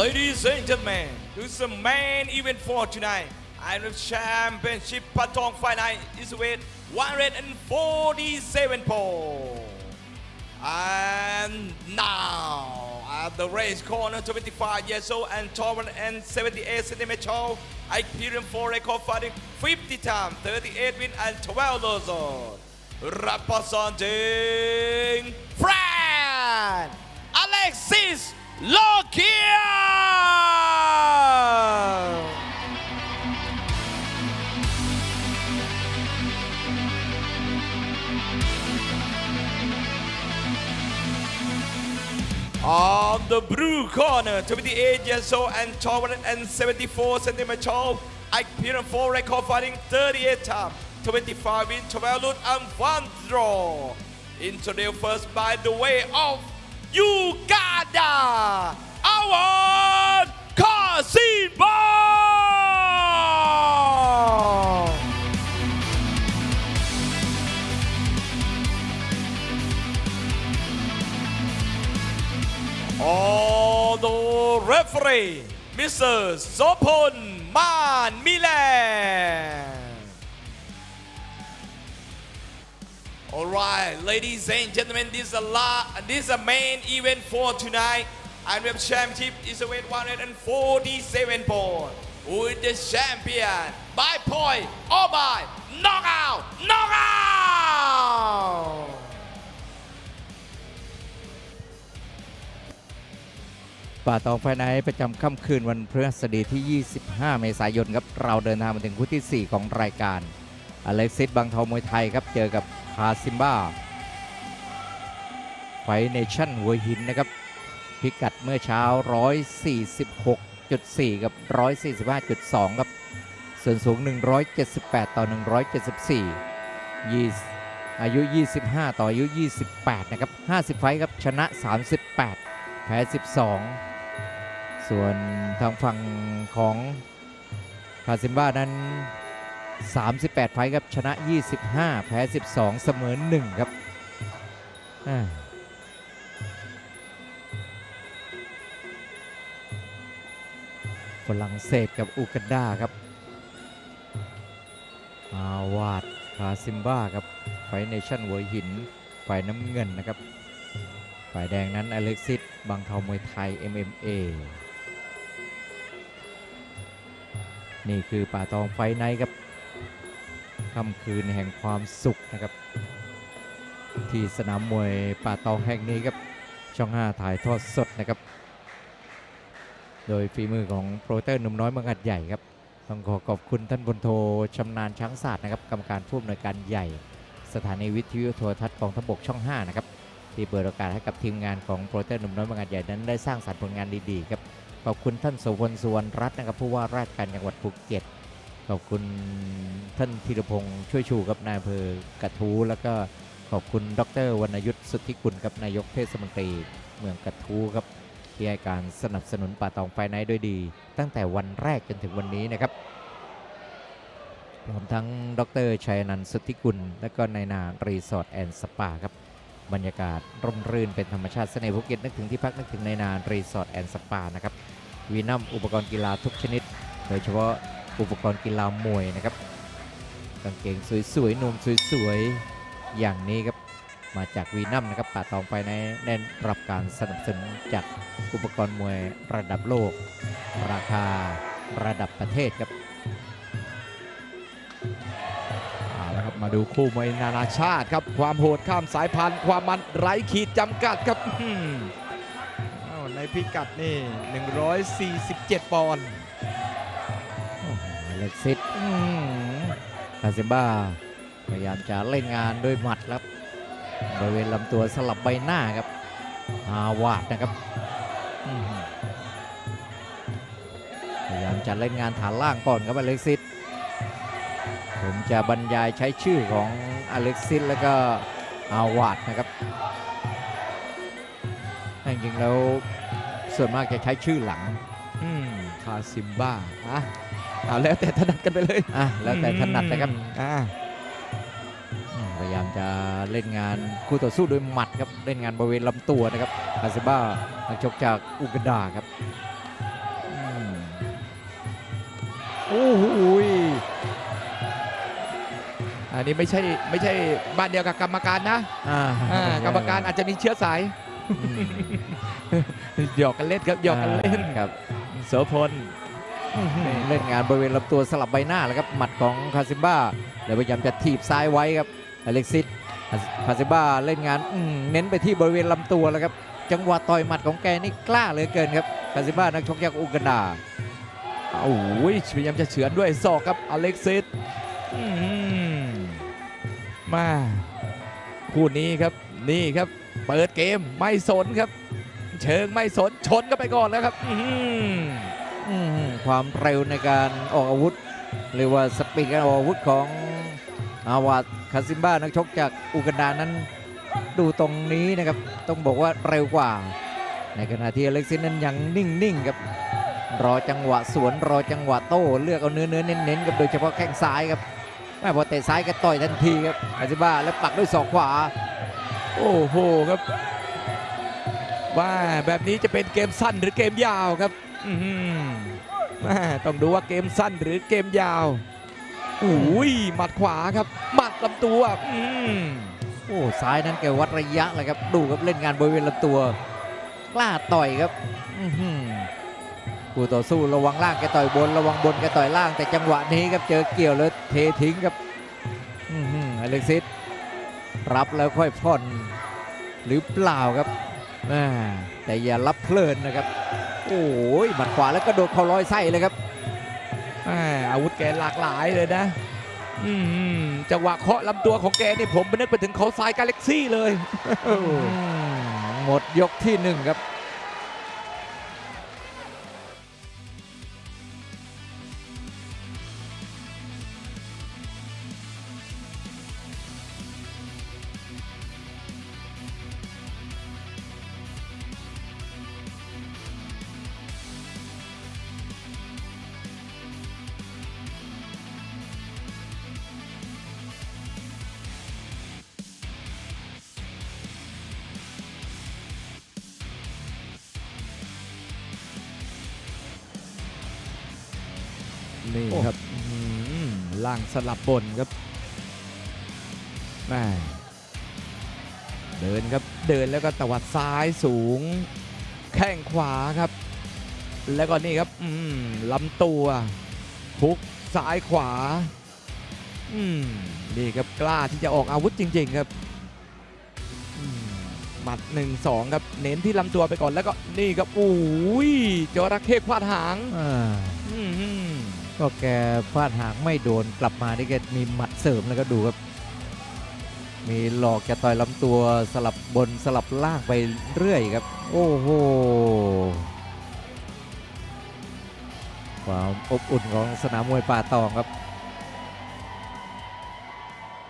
Ladies and gentlemen, this is the main event for tonight. The championship Patong final is with 147 pounds. And now, at the race corner, 25 years old and 278 centimeters tall, Hyperion for record fighting 50 times, 38 win and 12 losses. Representing France, Alexis Lokia! On the blue corner, 28 years old and 274 centimeters tall, Hyperion for record fighting 38 times, 25 win, 12 lose and 1 draw. Introduced first by the way of Uganda, our Kasiba! All the referee, Mr. Sopon Man Milan. All right, ladies and gentlemen, this is a la- this is a main event for tonight. And the championship is a weight 147 pounds. With the champion by point or by knockout, knockout. ป่าตองไฟไนท์ประจำค่ำคืนวันพฤหัสบดีที่ 25 เมษายนครับ เราเดินทางมาถึงคู่ที่ 4 ของรายการ อเล็กซิสบางทองมวยไทยครับ เจอกับคาซิมบ้า ไฟเนชั่นหัวหินนะครับ พิกัดเมื่อเช้า 146.4 กับ 145.2 ครับ ส่วนสูง 178 ต่อ 174 20อายุ 25 ต่ออายุ 28 นะครับ 50 ไฟครับชนะ 38 แพ้ 12 ส่วนทางฝั่งของคาซิมบ้านั้น 38 ไฟครับ ชนะ 25 แพ้ 12 เสมอ 1 ครับฝรั่งเศสกับอูกันดาครับ อาวาดคาซิมบ้าครับ ไฟเนชั่นหัวหิน ฝ่ายน้ำเงินนะครับ ฝ่ายแดงนั้น อเล็กซิสบางเทามวยไทย MMA นี่คือป่าตองไฟท์ไนท์ครับ ค่ำคืนแห่งความสุขนะครับ ที่สนามมวยป่าตองแห่งนี้ครับช่อง 5 ถ่ายทอดสดนะครับ โดยฝีมือของโปรเตอร์หนุ่มน้อยเมังอัดใหญ่ครับ ต้องขอขอบคุณท่านพลโทชำนาญช้างศาสตร์นะครับกรรมการผู้อำนวยการใหญ่ สถานีวิทยุโทรทัศน์กองทบกช่อง 5 นะครับที่เปิดโอกาสให้กับทีมงานของโปรเตอร์หนุ่มน้อยบางกาใหญ่นั้นได้สร้างสรรค์ผลงานดีๆครับ ขอบคุณท่านโสพลสุวรรณรัตน์นะครับผู้ว่าราชการจังหวัดภูเก็ต ขอบคุณท่านธีรพงศ์ช่วยชูกับนายอำเภอกระทู้แล้วก็ขอบคุณดรวรรณยุทธสุทธิกุลกับนายกเทศมนตรี เมืองกระทู้ครับที่ให้การสนับสนุนป่าตองไฟไนท์ด้วยดี ตั้งแต่วันแรกจนถึงวันนี้นะครับพร้อมทั้งดรชัยนันท์สุทธิกุล และก็นายนารีสอร์ทแอนด์สปาครับบรรยากาศร่มรื่นเป็นธรรมชาติเสน่ห์ภูเก็ตนึกถึงที่พักนึกถึงในนารีสอร์ทแอนด์สปานะครับวีนัมอุปกรณ์กีฬาทุกชนิด โดยเฉพาะ อุปกรณ์กีฬามวยนะครับกางเกงสวยๆนวมสวยๆอย่างนี้ครับมาจากวีนัมนะครับป่าตองไปในได้รับการสนับสนุนจากอุปกรณ์มวยระดับโลก ราคาระดับประเทศครับเอาละครับมาดูคู่มวยนานาชาติครับ ความโหดข้ามสายพันธุ์ความมันไร้ขีดจำกัดครับในพิกัดนี่ 147 ปอนด์โอ้โหอ เล็กซิสอื้อหือคาซิมบ้าพยายามจะเล่นงานด้วยหมัดครับบริเวณลำตัวสลับใบหน้าครับฮาวาดนะครับอื้อหือพยายามจะเล่นงานฐานล่างก่อนครับอเล็กซิสผมจะบรรยายใช้ชื่อของอเล็กซิสแล้วก็ฮาวาดนะครับแต่จริงๆแล้วส่วนมากจะใช้ชื่อหลังอืมคาซิมบ้าอะ เอาแล้วแต่ถนัดกันไปเลยอะแล้วแต่ถนัดนะครับอ่าอืมพยายามจะเล่นงานคู่ต่อสู้ด้วยหมัดครับเล่นงานบริเวณลำตัวนะครับคาซิบ้านักชกจากอูกันดาครับโอ้โหยอันนี้ไม่ใช่ไม่ใช่บ้านเดียวกับกรรมการนะอ่าอ่ากรรมการอาจจะมีเชื้อสายหยอกกันเล่นครับหยอกกันเล่นครับโสพล เล่นงานบริเวณลำตัวสลับใบหน้าแล้วครับหมัดของคาซิมบ้าแล้วพยายามจะถีบซ้ายไว้ครับอเล็กซิสคาซิมบ้าเล่นงานอื้อเน้นไปที่บริเวณลำตัวแล้วครับจังหวะต่อยหมัดของแกนี่กล้าเหลือเกินครับคาซิมบ้านักชกจากอุกันดาโอ้ยพยายามจะเฉือนด้วยศอกครับอเล็กซิสอื้อหือมาคู่นี้ครับนี่ครับ เปิดเกมไม่สนครับ เชิงไม่สนชนก็ไปก่อนแล้วครับอื้อหืออืม ความเร็วในการออกอาวุธ หรือว่าสปีดการออกอาวุธของอาวาดคาซิมบ้านักชกจากอุกันดานั้นดูตรงนี้นะครับ ต้องบอกว่าเร็วกว่า ในขณะที่อเล็กซิสนั้นยังนิ่งๆครับรอจังหวะสวนรอจังหวะโต้เลือกเอาเนื้อเนื้อเน้นๆครับโดยเฉพาะแข้งซ้ายครับแม่พอเตะซ้ายก็ต่อยทันทีครับคาซิมบ้าแล้วปักด้วยศอกขวา โอ้โหครับ ว่าแบบนี้จะเป็นเกมสั้นหรือเกมยาวครับ ต้องดูว่าเกมสั้นหรือเกมยาวอุ้ยหมัดขวาครับหมัดลำตัวอืมโอ้ซ้ายนั้นแกวัดระยะเลยครับ ดูครับเล่นงานบริเวณลำตัว กล้าต่อยครับอื้อหือคู่ต่อสู้ระวังล่างแกต่อยบน ระวังบนแกต่อยล่างแต่จังหวะนี้ครับเจอเกี่ยวแล้วเททิ้งครับอื้อหืออเล็กซิสรับแล้วค่อยผ่อนหรือเปล่าครับแม่แต่อย่ารับเพลินนะครับ โอ้ยหมัดขวาแล้วก็โดดเข่าลอยไส้เลยครับแม่อาวุธแกหลากหลายเลยนะอืมจังหวะเคาะลำตัวของแกนี่ผมนึกไปถึงเขาทรายกาแล็กซี่เลยอืมหมดยกที่หนึ่งครับ ล่างสลับบนครับแม่เดินครับเดินแล้วก็ตวัดซ้ายสูง แข้งขวาครับ แล้วก็นี่ครับอืมลำตัวพุกซ้ายขวา อืมนี่ครับกล้าที่จะออกอาวุธจริง ๆ ครับอืมหมัดหนึ่งสองครับ เน้นที่ลำตัวไปก่อนแล้วก็นี่ครับโอ้ยจระเข้ควาดหางอ่า อื้อหือ ก็แกฟาดหางไม่โดนกลับมานี่แกมีหมัดเสริมแล้วก็ดูครับ มีหลอกแกต่อยลำตัวสลับบนสลับล่างไปเรื่อยครับ โอ้โหความอบอุ่นของสนามมวยป่าตองครับ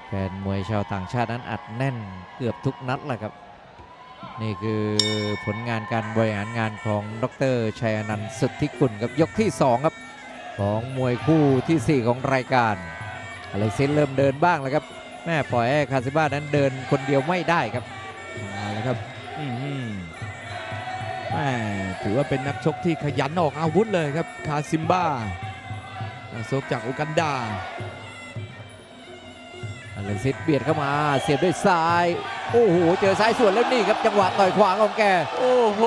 แฟนมวยชาวต่างชาตินั้นอัดแน่นเกือบทุกนัดแหละครับ นี่คือผลงานการบริหารงานของดรชัยอนันต์สุทธิกุลครับยกที่ 2 ครับ ของมวยคู่ทีสี่ 4 ของรายการอเล็กซิสเริ่มเดินบ้างแล้วครับแม่ปล่อยให้คาซิบ้านั้นเดินคนเดียวไม่ได้ครับเอาละครับอื้อหือแม่ถือว่าเป็นนักชกที่ขยันออกอาวุธเลยครับคาซิมบ้านักชกจากอุกันดาอเล็กซิสเบียดเข้ามาเสียบด้วยซ้ายโอ้โหเจอซ้ายสวนแล้วนี่ครับจังหวะต่อยขวาของแก โอ้โห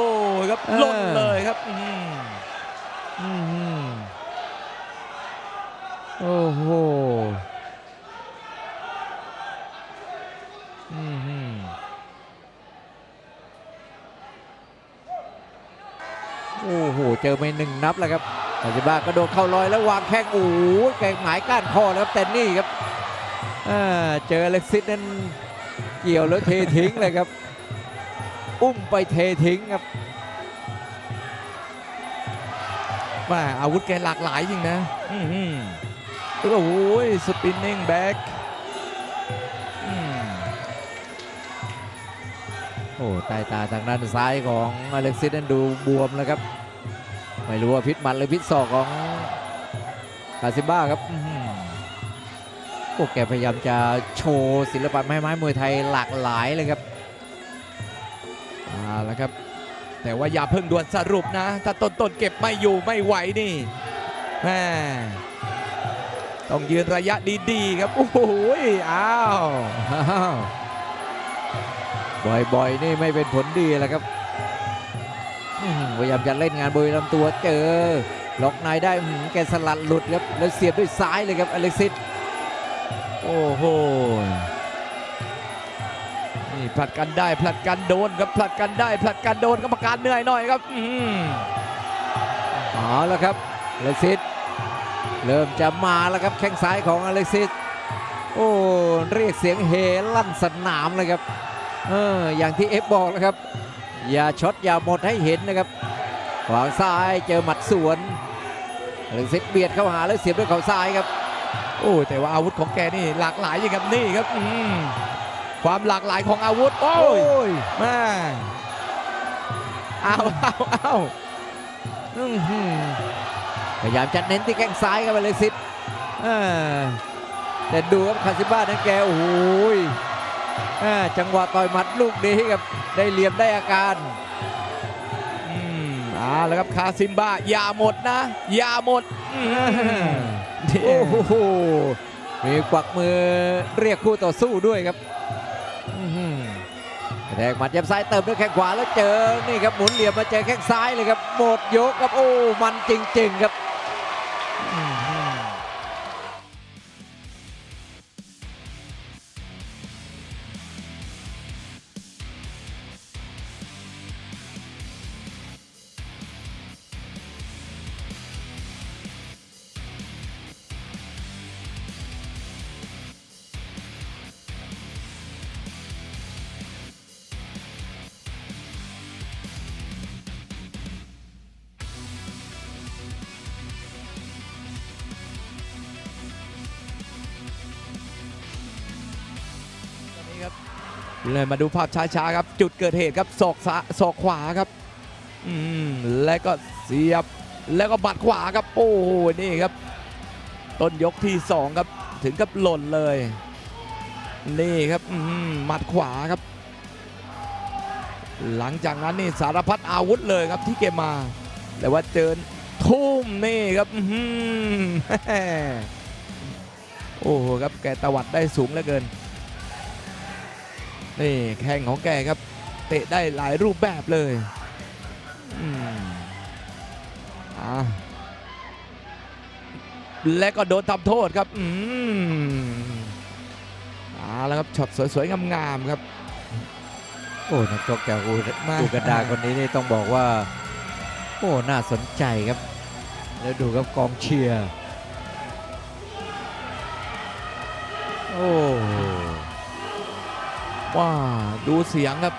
ครับเออหล่นเลยครับอื้อหืออือหือ โอ้โหอือหือโอ้โห เจอไปหนึ่งนับแล้วครับคาซิบ้าก็โดดเข้าลอยแล้ววางแข้งโอ้โหแกงหมายก้านคอแล้วครับแต่นี่ครับอ่าเจอเล็กซิสนั้นเกี่ยวแล้วเททิ้งเลยครับ อุ้มไปเททิ้งครับแม่อาวุธแกหลากหลายจริงนะ อื โอ้โหสปินนิ่งแบ็กโอ้ใต้ตาทางด้านซ้ายของอเล็กซิสนั้นดูบวมแล้วครับ ไม่รู้ว่าพิษหมัดหรือพิษศอกของคาซิบ้าครับอื้อหือโอ้แกพยายามจะโชว์ศิลปะไม้ไม้มวยไทยหลากหลายเลยครับเอาละครับ แต่ว่าอย่าเพิ่งด่วนสรุปนะ ถ้าต้นต้นเก็บไม่อยู่ไม่ไหวนี่แม่ ต้องยืนระยะดีๆครับ โอ้โหอ้าวบ่อยๆ นี่ไม่เป็นผลดีแล้วครับพยายามจะเล่นงานบริเวณลำตัวเจอล็อกในได้หืแกสลัดหลุดครับแล้วเสียบด้วยซ้ายเลยครับอเล็กซิสโอ้โหนี่ผลัดกันได้ผลัดกันโดนครับผลัดกันได้ผลัดกันโดนกรรมการเหนื่อยหน่อยครับอื้อแล้วครับอเล็กซิส เริ่มจะมาแล้วครับแข้งซ้ายของอเล็กซิสโอ้เรียกเสียงเฮลั่นสนามเลยครับเอออย่างที่เอฟบอกแล้วครับ อย่าช็อตอย่าหมดให้เห็นนะครับขวางซ้ายเจอหมัดสวนอเล็กซิสเบียดเข้าหาแล้วเสียบด้วยเข่าซ้ายครับโอ้แต่ว่าอาวุธของแกนี่หลากหลายจริงครับนี่ครับอืความหลากหลายของอาวุธ โอ้ยแม่เอาเอาเอาอื้อหือ พยายามจะเน้นที่แข้งซ้ายครับอเล็กซิสเออแต่ดูครับคาซิบ้านั้นแกโอ้โหยเออจังหวะต่อยหมัดลูกนี้ครับได้เหลี่ยมได้อาการอืมเอาแล้วครับคาซิมบ้าอย่าหมดนะ อย่าหมดอื้อหือนี่โอ้โหมีกวักมือเรียกคู่ต่อสู้ด้วยครับอื้อหือแดงหมัดยับซ้ายเติมด้วยแข้งขวาแล้วเจอนี่ครับหมุนเหลี่ยมมาเจอแข้งซ้ายเลยครับหมดยกครับโอ้มันจริง ๆ ครับ มาดูภาพช้าๆครับ จุดเกิดเหตุครับศอกซ้ายศอกขวาครับ อืมแล้วก็เสียบแล้วก็บัดขวาครับ โอ้โหนี่ครับ ต้นยกที่สองครับถึงกับหล่นเลย นี่ครับหมัดขวาครับ หลังจากนั้นนี่สารพัดอาวุธเลยครับที่เกมมา แต่ว่าเจอทุ่มนี่ครับโอ้โหครับแกตวัดได้สูงเหลือเกิน นี่แข้งของแกครับ เตะได้หลายรูปแบบเลยอืมอะและก็โดนทำโทษครับ อืมเอาแล้วครับช็อตสวยๆ งามๆ ครับ โอ้นักชกจากอูมาอูกันดาคนนี้นี่ต้องบอกว่า โอ้ น่าสนใจครับ แล้วดูครับกองเชียร์ โอ้ ว้าดูเสียงครับ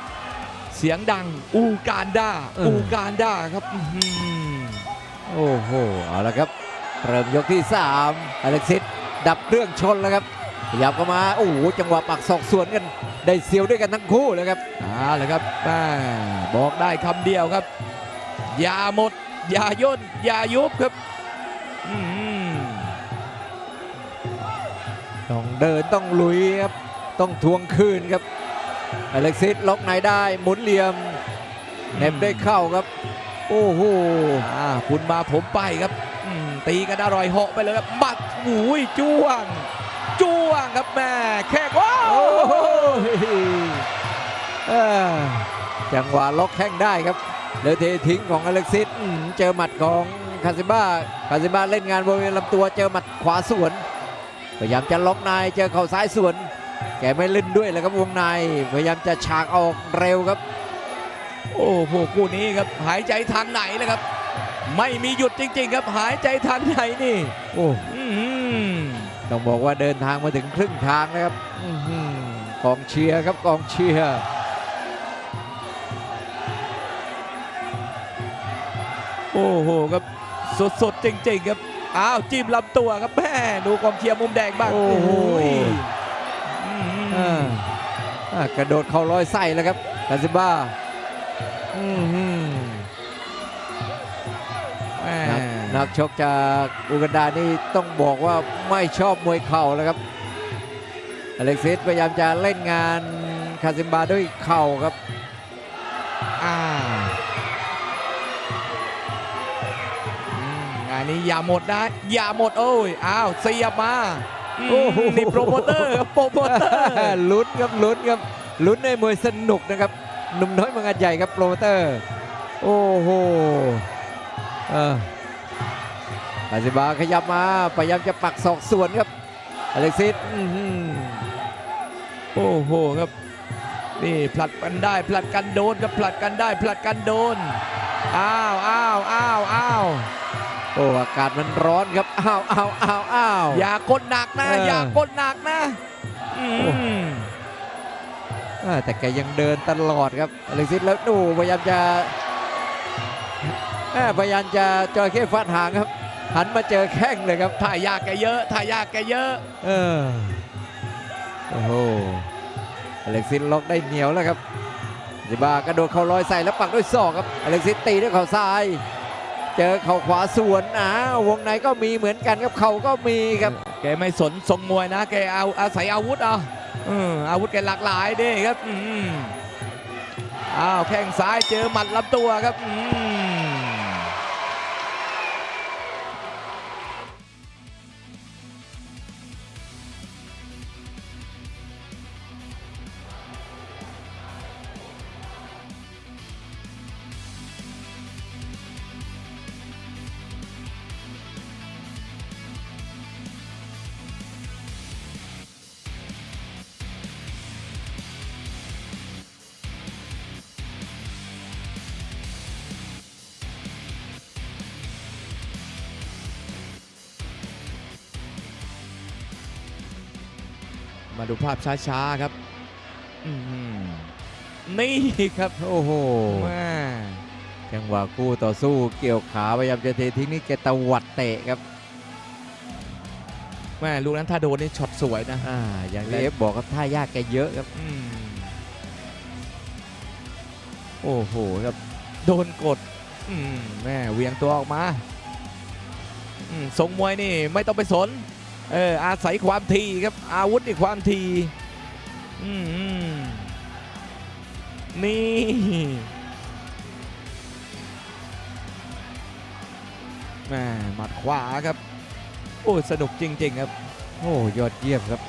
เสียงดังอูการดาอูการดาครับอื้อหือโอ้โหเอาละครับเริ่มยกที่3อเล็กซิสดับเครื่องชนแล้วครับขยับเข้ามาโอ้โหจังหวะปักศอกสวนกันได้เสียวด้วยกันทั้งคู่เลยครับเอาละครับแม่บอกได้คำเดียวครับ อย่าหมด อย่าย่นอย่ายุบครับอื้อหือต้องเดินต้องลุยครับ ต้องทวงคืนครับ อเล็กซิสล็อกในได้หมุนเหลี่ยมเหน็บได้เข้าครับ โอ้โหอ่าคุณมาผมไปครับอืมตีกันอร่อยเหาะไปเลยครับบัดหูยจ้วง จ้วงครับแม่แขกว้าวโอ้โหเอ้อจังหวะล็อกแข้งได้ครับเลยเททิ้งของอเล็กซิสอืมเจอหมัดของคาซิบ้าคาซิบ้าเล่นงานบริเวณลำตัวเจอหมัดขวาสวนพยายามจะล็อกในเจอเข่าซ้ายสวนแกไม่เล่นด้วยเลยครับวงในพยายามจะฉากออกเร็วครับ โอ้โหคู่นี้ครับหายใจทางไหนเลยครับ ไม่มีหยุดจริง ๆ ครับหายใจทางไหนนี่โอ้อื้อหือต้องบอกว่าเดินทางมาถึงครึ่งทางนะครับอื้อหือกองเชียร์ครับกองเชียร์โอ้โหครับสดๆจริง ๆ ครับอ้าวจิ้มลำตัวครับแม่ดูกองเชียร์มุมแดงบ้างโอ้โห อ่าอ่ากระโดดเข้าร้อยไส้แล้วครับคาซิบ้าอือหือแม่นักนักชกจากอูกันดานี่ต้องบอกว่าไม่ชอบมวยเข่าแล้วครับ อเล็กซิสพยายามจะเล่นงานคาซิมบาด้วยเข่าครับอันนี้อย่าหมดนะ อย่าหมดโอ้ย อ้าวเสียบมา โอ้โห นี่โปรโมเตอร์ครับโปรโมเตอร์ลุ้นครับลุ้นครับลุ้นในมวยสนุกนะครับหนุ่มน้อยมืองอาจใหญ่ครับโปรโมเตอร์ โอ้โหเอออาซิบาขยับมาพยายามจะปักศอกสวนครับอเล็กซิสโอ้โหครับนี่ผลัดกันได้ผลัดกันโดนครับผลัดกันได้ผลัดกันโดนอ้าวอ้าวอ้าวอ้าว โอ้อากาศมันร้อนครับอ้าวอ้าวอ้าวอ้าวอย่ากดหนักนะเออออย่ากดหนักนะอืมอ่าแต่แกยังเดินตลอดครับอเล็กซิสแล้วดูพยายามจะแม่พยายามจะจอยเข้ฟาดหางครับ หันมาเจอแข้งเลยครับถ่ายยากแกเยอะถ่ายยากแกเยอะเออโอ้โหอเล็กซิสล็อกได้เหนียวแล้วครับซิบากระโดดเข่าลอยใส่แล้วปักด้วยศอกครับอเล็กซิสตีด้วยเข่าซ้าย เจอเข่าขวาสวนอ้าววงในก็มีเหมือนกันครับเข่าก็มีครับแกไม่สนทรงมวยนะ แกเอาอาศัยอาวุธเอาอออาวุธแกหลากหลายดิครับอ้าวแข้งซ้ายเจอหมัดลำตัวครับ มาดูภาพช้าๆครับอื้อหือนี่ครับ โอ้โหแม่จังหวะคู่ต่อสู้เกี่ยวขาพยายามจะเททิ้งนี่แกตวัดเตะครับแม่ลูกนั้นถ้าโดนนี่ช็อตสวยนะอ่าอย่างที่เอฟบอกครับท่ายากแกเยอะครับอืมโอ้โหครับโดนกดอืมแม่เหวียงตัวออกมาอืมทรงมวยนี่ไม่ต้องไปสน เอออาศัยความทีครับ อาวุธนี่ความทีอืมอมนี่ แม่หมัดขวาครับ โอ้สนุกจริง ๆ ครับ โอ้ยอดเยี่ยมครับ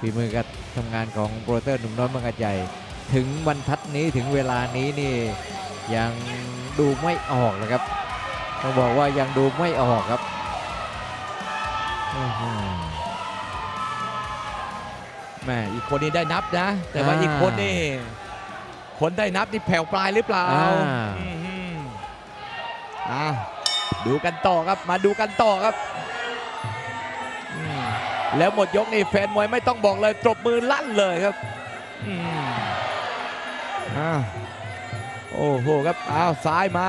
ฝีมือการทำงานของโปรเตอร์หนุ่มน้อยมืองอาจใหญ่ ถึงบรรทัดนี้ถึงเวลานี้นี่ ยังดูไม่ออกนะครับต้องบอกว่ายังดูไม่ออกครับ แม่อีกคนนี้ได้นับนะ แต่ว่าอ่าอีกคนนี่คนได้นับนี่แผ่วปลายหรือเปล่าอ่าอืมอ่าดูกันต่อครับมาดูกันต่อครับอืมแล้วหมดยกนี่แฟนมวยไม่ต้องบอกเลยตบมือลั่นเลยครับอืมอ่าโอ้โหครับอ้าวซ้ายมา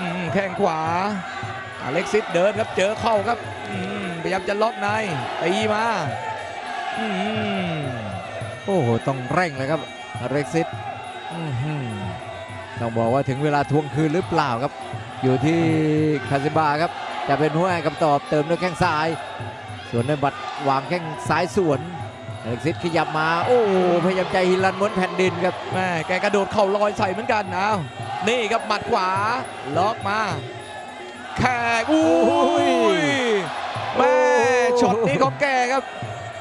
อืมแข้งขวาอเล็กซิสเดินครับเจอเข้าครับอืม พยายามจะล็อกในตีมาอืมโอ้โห ต้องเร่งเลยครับอเร็กซิสอื้อหือต้องบอกว่าถึงเวลาทวงคืนหรือเปล่าครับ อยู่ที่คาซิบาครับ จะเป็นหัวให้คำตอบเติมด้วยแข้งซ้าย ส่วนในบัตรวางแข้งซ้ายสวนอเล็กซิสขยับมา โอ้โหพยายามใจฮิลันม้วนแผ่นดินครับแม่แกกระโดดเข่าลอยใส่เหมือนกันเอานี่ครับหมัดขวา ล็อกมา แขกอุ้ยแม่ ช็อตนี้ของแกครับ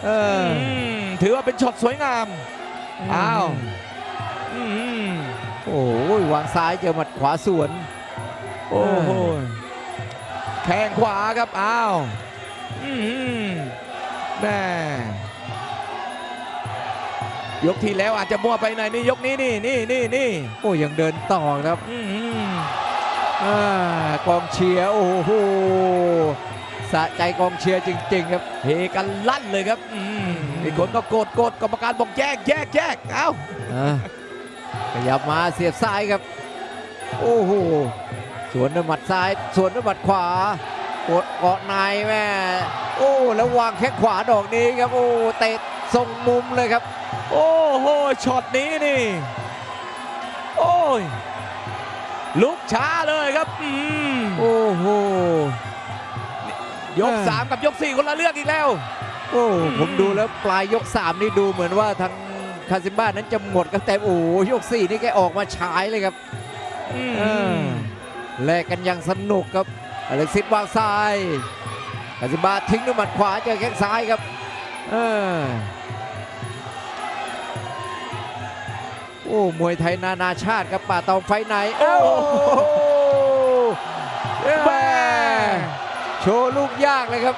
เออมถือว่าเป็นช็อตสวยงาม อ้าวอืมโอ้โหวางซ้ายเจอหมัดขวาสวน โอ้โหแข้งขวาครับ อ้าวอืมแม่ยกที่แล้วอาจจะมั่วไปหน่อยนี่ยกนี้นี่นี่นี่นี่โอ้ยังเดินต่อครับอืมอ่ากองเชียร์โอ้โห สะใจกองเชียร์จริง ๆ ครับเฮกันลั่นเลยครับอืมอีกคนก็โกรธโกรธกรรมการบอกแยกแยกแยกเอ้าอะขยับมาเสียบซ้ายครับ โอ้โหสวนด้วยหมัดซ้ายสวนด้วยหมัดขวากดเกาะในแม่โอ้แล้ววางแข้งขวาดอกนี้ครับ โอ้เตะทรงมุมเลยครับ โอ้โหช็อตนี้นี่ โอ้ยลุกช้าเลยครับอืมโอ้โห ยกอ่าสามกับยกสี่คนละเรื่องอีกแล้ว โอ้อืมผมดูแล้วปลายยก 3 นี่ดูเหมือนว่าทางคาซิมบ้านั้นจะหมดครับแต่โอ้โหยก 4 นี่แกออกมาฉายเลยครับอืมเออแลกกันอย่างสนุกครับอเล็กซิสวางซ้ายคาซิบาทิ้งด้วยหมัดขวาเจอแข้งซ้ายครับเออโอ้มวยไทยนานาชาติครับป่าตองไฟท์ไหนโอ้โหแม่ โชว์ลูกยากเลยครับ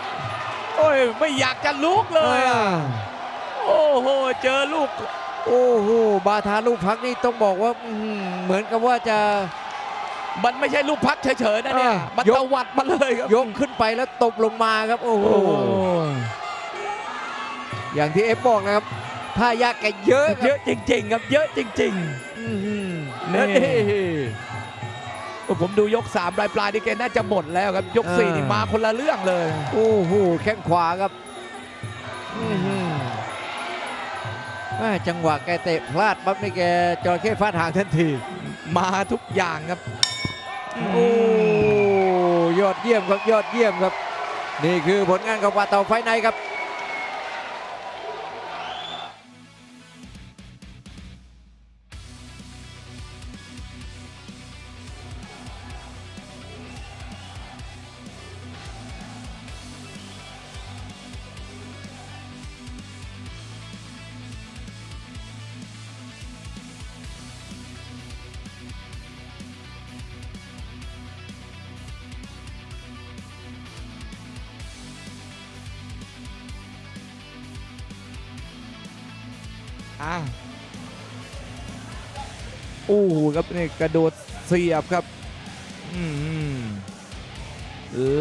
โอ้ยไม่อยากจะลุกเลยอะโอ้โหเจอลูก โอ้โหบาทาลูกพักนี่ต้องบอกว่าอื้อหือเหมือนกับว่าจะมันไม่ใช่ลูกพักเฉยๆนะเนี่ยอ่ามันยกตวัดมาเลยครับยกขึ้นไปแล้วตบลงมาครับ โอ้โหโอ้โหอย่างที่เอฟบอกนะครับท่ายากแกเยอะคเยรับอะจริง ๆ ครับเยอะจริงอื้อหือนี่นี่ๆ ผมดูยก3ปลายปลายๆนี่แกน่าจะหมดแล้วครับ ยกอ่า4นี่มาคนละเรื่องเลย โอ้โหแข้งขวาครับอื้อหือแม่จังหวะแกเตะพลาดปั๊บนี่แกจระเข้ฟาดหางทันที มาทุกอย่างครับ โอ้ยอดเยี่ยมครับยอดเยี่ยมครับ นี่คือผลงานของปาเต่าไฟท์ในครับ ครับนี่กระโดดเสียบครับ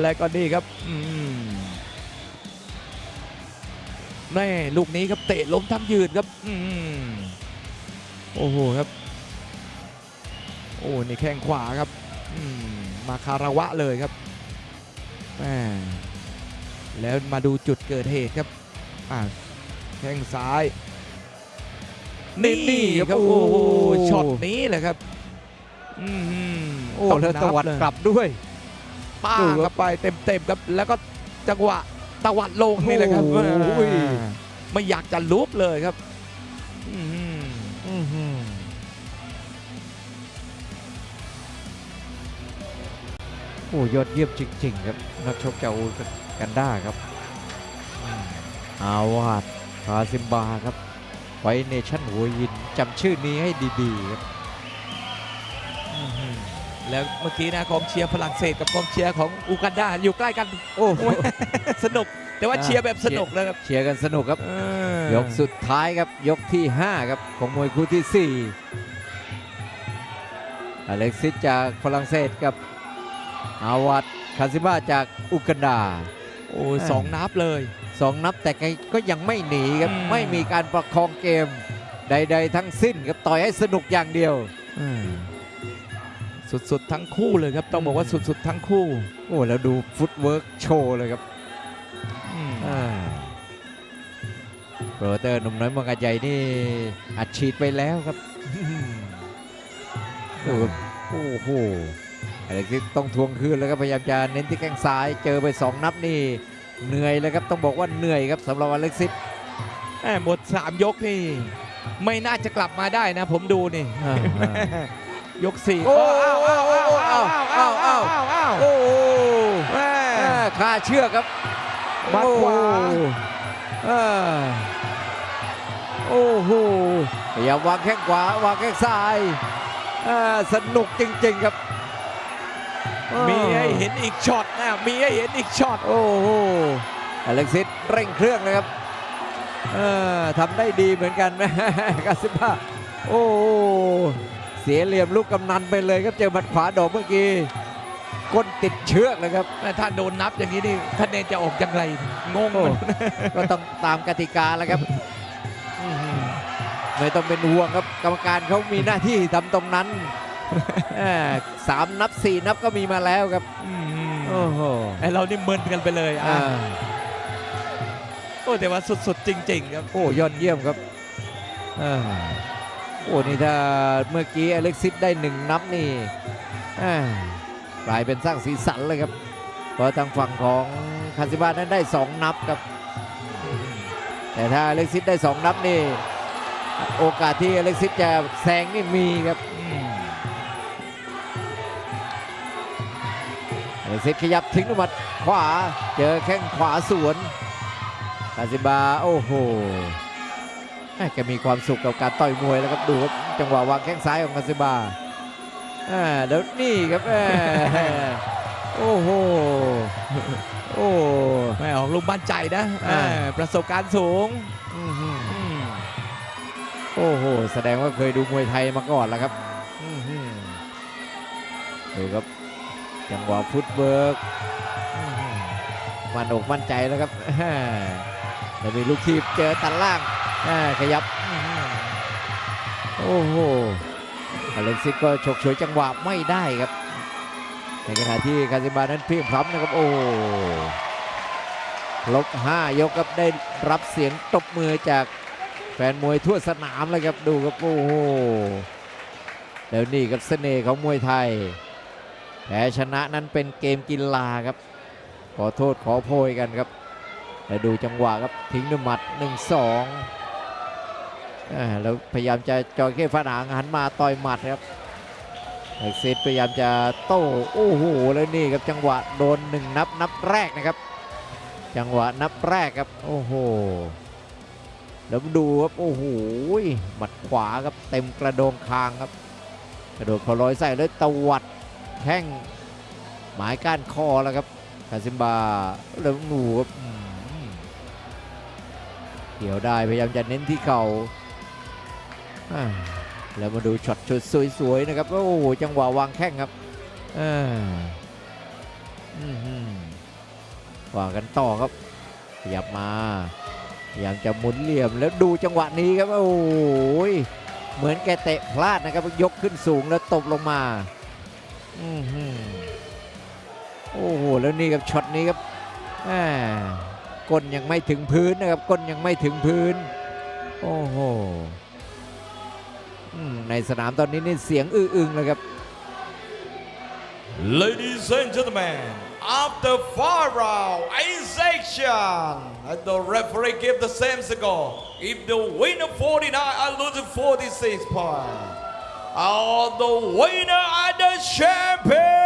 และก็นี่ครับแม่ลูกนี้ครับเตะล้มทั้งยืนครับโอ้โหครับ โอ้นี่แข้งขวาครับมาคาระวะเลยครับแม่แล้วมาดูจุดเกิดเหตุครับแข้งซ้าย นี่ครับโอ้โหช็อตนี้แหละครับอืมโอ้ต้องแล้วนับตวัดเลยกลับด้วยป้าดูงครับเข้าไปเต็มๆครับแล้วก็จังหวะตวัดลงนี่แหละครับโอ้โหอ่าไม่อยากจะลุกเลยครับอืมอื้อหือโอ้ยอดเยี่ยมจริง ๆ ครับนักชกจากอูกันด้าครับอืมอาวาดคาซิมบาครับไฟ เนชั่นหัวยินจำชื่อนี้ให้ดีๆครับแล้วเมื่อกี้นะกองเชียร์ฝรั่งเศสกับกองเชียร์ของอูกันดาอยู่ใกล้กัน โอ้โหสนุก แต่ว่าอ่าเชียร์แบบสนุกนะครับ เชียร์กันสนุกครับเออยกสุดท้ายครับยกที่ 5 ครับ ของมวยคู่ที่ 4 อเล็กซิสจากฝรั่งเศสกับอาวัตคาซิมาจากอุกันดาโอ้ยสองนับเลยสองนับแต่ก็ยังไม่หนีครับอืมไม่มีการประคองเกมใด ๆ ทั้งสิ้นครับต่อยให้สนุกอย่างเดียวสุดๆทั้งคู่เลยครับ ต้องบอกว่าสุดๆทั้งคู่ โอ้แล้วดูฟุตเวิร์กโชว์เลยครับอ่าโปรโมเตอร์หนุ่มน้อยเมังกรใหญ่นี่อัดฉีดไปแล้วครับดูครับโอ้โหอ เล็กซิสต้องทวงคืนแล้วครับพยายามจะเน้นที่แข้งซ้ายเจอไป 2 นับนี่เหนื่อยเลยครับต้องบอกว่าเหนื่อยครับสำหรับอเล็กซิสแหม่หมด 3 ยกนี่ ไม่น่าจะกลับมาได้นะ ผมดูนี่ยกสี่โอ้อ้าวอ้าวอ้าวอ้าวอ้าวอ้าวอ้าวอ้าวอ้าวโอ้โหแม่อ่าคาเชือกครับหมัดขวาโอ้โหอ่าโอ้โหพยายามวางแข้งขวาวางแข้งซ้ายอ่าสนุกจริง ๆ ครับ มีให้เห็นอีกช็อตนะมีให้เห็นอีกช็อตโอ้โหอเล็กซิสเร่งเครื่องเลยครับเออทำได้ดีเหมือนกันนะกาซิบ้าโอ้โหเสียเหลี่ยมลูกกำนันไปเลยครับเจอหมัดขวาดอกเมื่อกี้ก้นติดเชือกเลยครับถ้าโดนนับอย่างนี้นี่คะแนนจะออกอย่างไรงงโอ้มันก็ต้องตามกติกาแล้วครับอื้อหือไม่ต้องเป็นห่วงครับ กรรมการเขามีหน้าที่ทำตรงนั้นเออ สามนับสี่นับก็มีมาแล้วครับอืมโอ้โหไอเรานี่เมินกันไปเลยอะอ่าโอ้แต่ว่าสุดๆจริง ๆ ครับโอ้ยอดเยี่ยมครับอ่าโอ้นี่ถ้าเมื่อกี้อเล็กซิสได้หนึ่งนับนี่อ่ากลายเป็นสร้างสีสันเลยครับเพราะทางฝั่งของคาซิบานั้นได้สองนับครับ แต่ถ้าอเล็กซิสได้สองนับนี่ โอกาสที่อเล็กซิสจะแซงนี่มีครับ เล็เซตขยับทิ้งด้วยหมัดขวา เจอแข้งขวาสวนคาซิบาโอ้โหแม่แกมีความสุขกับการต่อยมวยแล้วครับดูครับจังหวะวางแข้งซ้ายของคาซิบาอ่าแล้วนี่ครับแม่โอ้โหโอ้แม่ออกลูกบ้านใจนะอ่าแม่ประสบการณ์สูงอื้อหือโอ้โห แสดงว่าเคยดูมวยไทยมาก่อนแล้วครับอื้อหือดูครับ จังหวะฟุตเบิร์กอื้อหือมันอกมั่นใจแล้วครับอ่าแล้วมีลูกทีบเจอตัดล่างอ่าขยับอื้อหือโอ้โหอเล็กซิสก็ฉกฉวยจังหวะไม่ได้ครับ ในขณะที่คาซิบานั้นเพียงพร้ำนะครับ โอ้ลบ5ยกครับได้รับเสียงตบมือจากแฟนมวยทั่วสนามเลยครับดูครับโอ้โหแล้วนี่ครับเสน่ห์ของมวยไทย แพ้ชนะนั้นเป็นเกมกีฬาครับ ขอโทษขอโพยกันครับแล้วดูจังหวะครับทิ้งด้วยหมัด 1 2อ่าแล้วพยายามจะจอยเข้ฟาดหางหันมาต่อยหมัดครับเอกซิสพยายามจะโต้โอ้โหแล้วนี่ครับจังหวะโดนหนึ่งนับนับแรกนะครับ จังหวะนับแรกครับโอ้โหแล้วดูครับโอ้โหหมัดขวาครับเต็มกระโดงคางครับ กระโดดพอร้อยใส่ด้วตวัด แข้งหมายก้านคอแล้วครับคาซิมบาแล้วดูครับเกี่ยวได้พยายามจะเน้นที่เข่าอ่าแล้วมาดูช็อตชุดสวยๆนะครับโอ้โหจังหวะวางแข้งครับอ่าอือหือว่ากันต่อครับขยับมาพยายามจะหมุนเหลี่ยมแล้วดูจังหวะนี้ครับโอ้ยเหมือนแกเตะพลาดนะครับยกขึ้นสูงแล้วตบลงมา โอ้โหแล้วนี่ครับช็อตนี้ครับแหม่ก้นยังไม่ถึงพื้นนะครับก้นยังไม่ถึงพื้น โอ้โหในสนามตอนนี้นี่เสียงอื้ออึงเลยครับ Ladies and gentlemen, after four round eight section, and the referee give the same score. If the winner 49 and loser 46 points, are the winner and the champion.